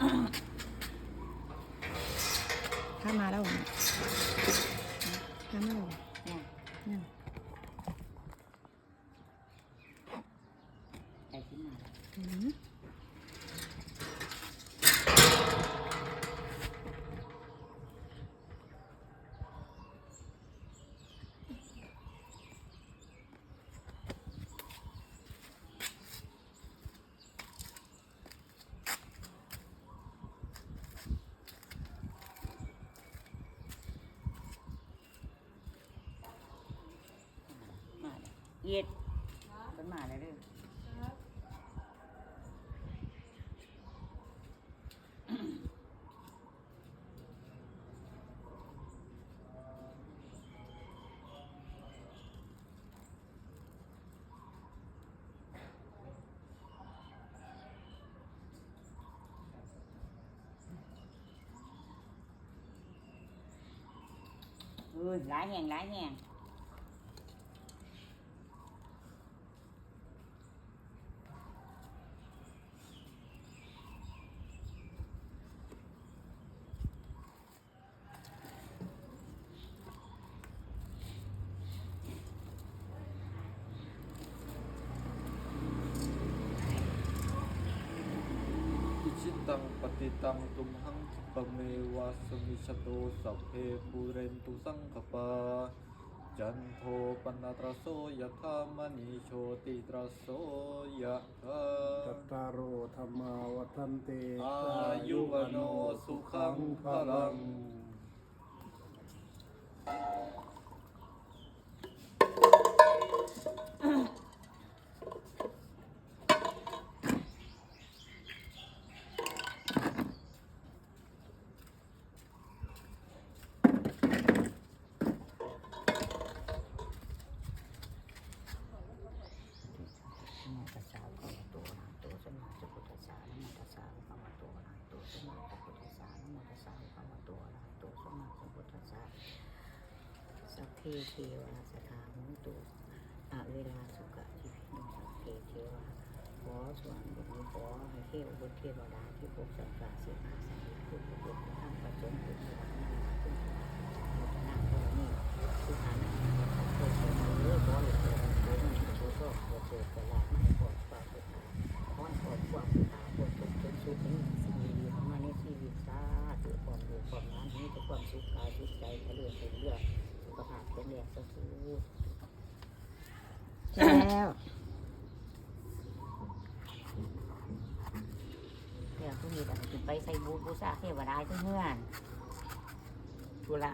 ข้ามาแล้วเหรอข้ามาแล้วเหรอเนี่ยเนี่ยไก่ขึ้นมาอืมมา เลยเย็ดเป็นมาเลยเด้อเออหลายแห่งหลายแห่ง อิชิ ตังปฏิตังตุมหังคิปะเมวะสมิชโตสัพเพปูเรนตุสังขปาจันโทปนตรสโสยะธามณีโชติตรสโสยะธาตัตตารโอธรรมาวัฏันเตอายุวโนสุขังพลัง นะโมตัสสะภะคะวะโตอะระหะโตสัมมาสัมพุทธัสสะนะโมตัสสะภะคะวะโตอะระหะโตสัมมาสัมพุทธัสสะนะโมตัสสะภะคะวะโตอะระหะโตสัมมาสัมพุทธัสสะสัพ เทวาสถามุตุอะเวลาสุขะจิพิโนสัพเพเทวาขอส่วนบุญขอให้เทวบุตรเทวดาที่พบสัตว์สิ่งอาศัยผู้ประพฤติธรรมประจงทุกข์ เป็นแรงสถูแล้วเดี๋ยวพวกนี้แต่ไปใส่บูบูชาเทวดาเพื่อนธุระ